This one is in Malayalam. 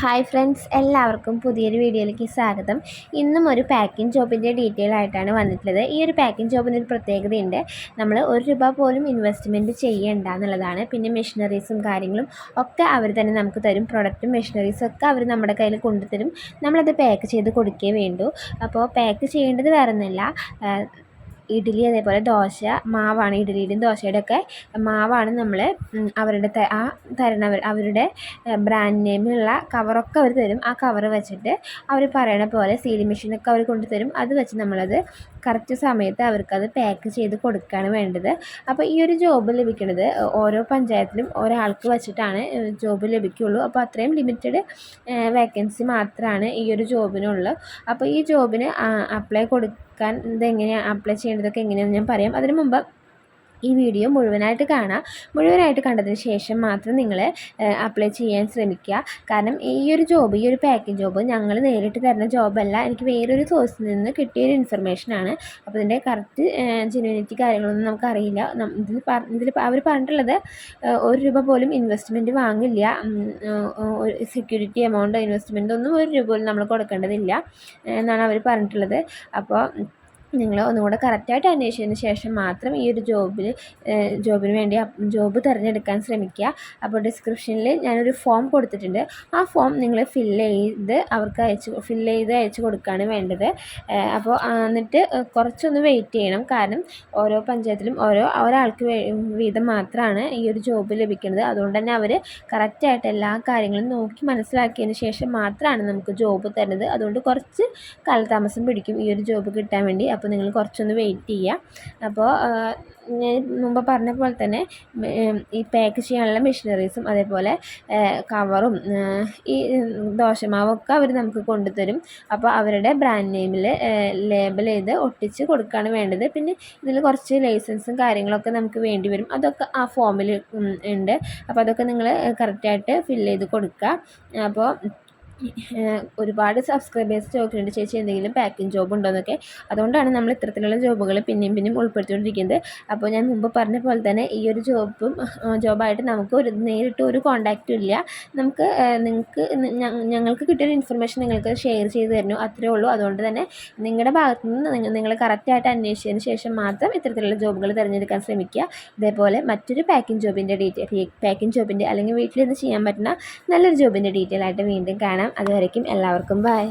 ഹായ് ഫ്രണ്ട്സ് എല്ലാവർക്കും പുതിയൊരു വീഡിയോയിലേക്ക് സ്വാഗതം. ഇന്നും ഒരു പാക്കിംഗ് ജോബിന്റെ ഡീറ്റെയിൽ ആയിട്ടാണ് വന്നിട്ടുള്ളത്. ഈ ഒരു പാക്കിംഗ് ജോബിന് ഒരു പ്രത്യേകതയുണ്ട്. നമ്മൾ ഒരു രൂപ പോലും ഇൻവെസ്റ്റ്മെന്റ് ചെയ്യേണ്ട എന്നുള്ളതാണ്. പിന്നെ മെഷീനറീസും കാര്യങ്ങളും ഒക്കെ അവർ തന്നെ നമുക്ക് തരും. പ്രൊഡക്റ്റും മെഷീനറീസും ഒക്കെ അവർ നമ്മുടെ കയ്യിൽ കൊണ്ടുതരും. നമ്മളത് പാക്ക് ചെയ്ത് കൊടുക്കേ വേണ്ടൂ. അപ്പോൾ പാക്ക് ചെയ്യേണ്ടത് വേറെ ഒന്നുമില്ല ഇഡ്ഡലി അതേപോലെ ദോശ മാവാണ് ഇഡ്ഡലിയുടെയും ദോശയുടെ ഒക്കെ മാവാണ് നമ്മൾ അവരുടെ ആ തരണവർ അവരുടെ ബ്രാൻഡ് നെയിമിലുള്ള കവറൊക്കെ അവർ തരും. ആ കവർ വെച്ചിട്ട് അവർ പറയണ പോലെ സീലിംഗ് മെഷീനൊക്കെ അവർ കൊണ്ടുതരും അത് വെച്ച് നമ്മളത് കറക്റ്റ് സമയത്ത് അവർക്കത് പാക്ക് ചെയ്ത് കൊടുക്കുകയാണ് വേണ്ടത്. അപ്പോൾ ഈ ഒരു ജോബ് ലഭിക്കുന്നത് ഓരോ പഞ്ചായത്തിലും ഒരാൾക്ക് വെച്ചിട്ടാണ് ജോബ് ലഭിക്കുകയുള്ളൂ അപ്പോൾ അത്രയും ലിമിറ്റഡ് വേക്കൻസി മാത്രമാണ് ഈ ഒരു ജോബിനുള്ളൂ അപ്പോൾ ഈ ജോബിന് അപ്ലൈ കൊടുക്കാൻ ഇതെങ്ങനെയാണ് അപ്ലൈ ചെയ്യേണ്ടതൊക്കെ എങ്ങനെയാണെന്ന് ഞാൻ പറയാം. അതിന് മുമ്പ് ഈ വീഡിയോ മുഴുവനായിട്ട് കാണാം. മുഴുവനായിട്ട് കണ്ടതിന് ശേഷം മാത്രം നിങ്ങൾ അപ്ലൈ ചെയ്യാൻ ശ്രമിക്കുക. കാരണം ഈ ഒരു ജോബ് ഈ ഒരു പാക്കേജ് ജോബ് ഞങ്ങൾ നേരിട്ട് തരുന്ന ജോബല്ല എനിക്ക് വേറൊരു സോഴ്സിൽ നിന്ന് കിട്ടിയൊരു ഇൻഫർമേഷനാണ് അപ്പോൾ ഇതിന്റെ കറക്റ്റ് ജെനുവിനിറ്റി കാര്യങ്ങളൊന്നും നമുക്കറിയില്ല. ഇതിൽ ഇതിൽ അവർ പറഞ്ഞിട്ടുള്ളത് ഒരു രൂപ പോലും ഇൻവെസ്റ്റ്മെന്റ് വാങ്ങില്ല. സെക്യൂരിറ്റി എമൗണ്ട് ഇൻവെസ്റ്റ്മെന്റ് ഒന്നും ഒരു രൂപ പോലും നമ്മൾ കൊടുക്കേണ്ടതില്ല. എന്നാണ് അവർ പറഞ്ഞിട്ടുള്ളത്. അപ്പോൾ നിങ്ങൾ ഒന്നുകൂടെ കറക്റ്റായിട്ട് അന്വേഷിച്ചതിന് ശേഷം മാത്രം ഈ ഒരു ജോബിൽ ജോബിന് വേണ്ടി ജോബ് തിരഞ്ഞെടുക്കാൻ ശ്രമിക്കുക. അപ്പോൾ ഡിസ്ക്രിപ്ഷനിൽ ഞാനൊരു ഫോം കൊടുത്തിട്ടുണ്ട്. ആ ഫോം നിങ്ങൾ ഫില്ല് ചെയ്ത് അവർക്ക് അയച്ച് ഫില്ല് ചെയ്ത് അയച്ച് കൊടുക്കുകയാണ് വേണ്ടത്. അപ്പോൾ എന്നിട്ട് കുറച്ചൊന്ന് വെയിറ്റ് ചെയ്യണം. കാരണം ഓരോ പഞ്ചായത്തിലും ഓരോ ഒരാൾക്ക് വീതം മാത്രമാണ് ഈ ഒരു ജോബ് ലഭിക്കുന്നത്. അതുകൊണ്ട് തന്നെ അവർ കറക്റ്റായിട്ട് എല്ലാ കാര്യങ്ങളും നോക്കി മനസ്സിലാക്കിയതിന് ശേഷം മാത്രമാണ് നമുക്ക് ജോബ് തരുന്നത്. അതുകൊണ്ട് കുറച്ച് കാലതാമസം പിടിക്കും ഈ ഒരു ജോബ് കിട്ടാൻ വേണ്ടി. അപ്പോൾ നിങ്ങൾ കുറച്ചൊന്ന് വെയിറ്റ് ചെയ്യുക. അപ്പോൾ ഞാൻ മുമ്പ് പറഞ്ഞ പോലെ തന്നെ ഈ പാക്ക് ചെയ്യാനുള്ള മെഷീനറീസും അതേപോലെ കവറും ഈ ദോശമാവൊക്കെ അവർ നമുക്ക് കൊണ്ടുതരും. അപ്പോൾ അവരുടെ ബ്രാൻഡ് നെയിമിൽ ലേബൽ ചെയ്ത് ഒട്ടിച്ച് കൊടുക്കുകയാണ് വേണ്ടത്. പിന്നെ ഇതിൽ കുറച്ച് ലൈസൻസും കാര്യങ്ങളൊക്കെ നമുക്ക് വേണ്ടി വരും. അതൊക്കെ ആ ഫോമിൽ ഉണ്ട്. അപ്പോൾ അതൊക്കെ നിങ്ങൾ കറക്റ്റായിട്ട് ഫില്ല് ചെയ്ത് കൊടുക്കുക. അപ്പോൾ ഒരുപാട് സബ്സ്ക്രൈബേഴ്സ് ചോദിക്കുന്നുണ്ട് ചേച്ചി എന്തെങ്കിലും പാക്കിംഗ് ജോബ് ഉണ്ടോ എന്നൊക്കെ അതുകൊണ്ടാണ് നമ്മൾ ഇത്തരത്തിലുള്ള ജോബുകൾ പിന്നെയും പിന്നെയും ഉൾപ്പെടുത്തിക്കൊണ്ടിരിക്കുന്നത്. അപ്പോൾ ഞാൻ മുമ്പ് പറഞ്ഞ പോലെ തന്നെ ഈ ഒരു ജോബും ജോബായിട്ട് നമുക്ക് ഒരു നേരിട്ട് ഒരു കോണ്ടാക്റ്റും ഇല്ല. നമുക്ക് നിങ്ങൾക്ക് ഞങ്ങൾക്ക് കിട്ടിയൊരു ഇൻഫർമേഷൻ നിങ്ങൾക്ക് ഷെയർ ചെയ്ത് തരുന്നു അത്രേ ഉള്ളൂ. അതുകൊണ്ട് തന്നെ നിങ്ങളുടെ ഭാഗത്തു നിന്ന് നിങ്ങൾ കറക്റ്റായിട്ട് അന്വേഷിച്ചതിന് ശേഷം മാത്രം ഇത്തരത്തിലുള്ള ജോബുകൾ തിരഞ്ഞെടുക്കാൻ ശ്രമിക്കുക. ഇതേപോലെ മറ്റൊരു പാക്കിംഗ് ജോബിന്റെ ഡീറ്റെയിൽ പാക്കിംഗ് ജോബിന്റെ അല്ലെങ്കിൽ വീട്ടിലിരുന്ന് ചെയ്യാൻ പറ്റുന്ന നല്ലൊരു ജോബിന്റെ ഡീറ്റെയിൽ ആയിട്ട് വീണ്ടും കാണാം. അതുവരയ്ക്കും എല്ലാവർക്കും ബൈ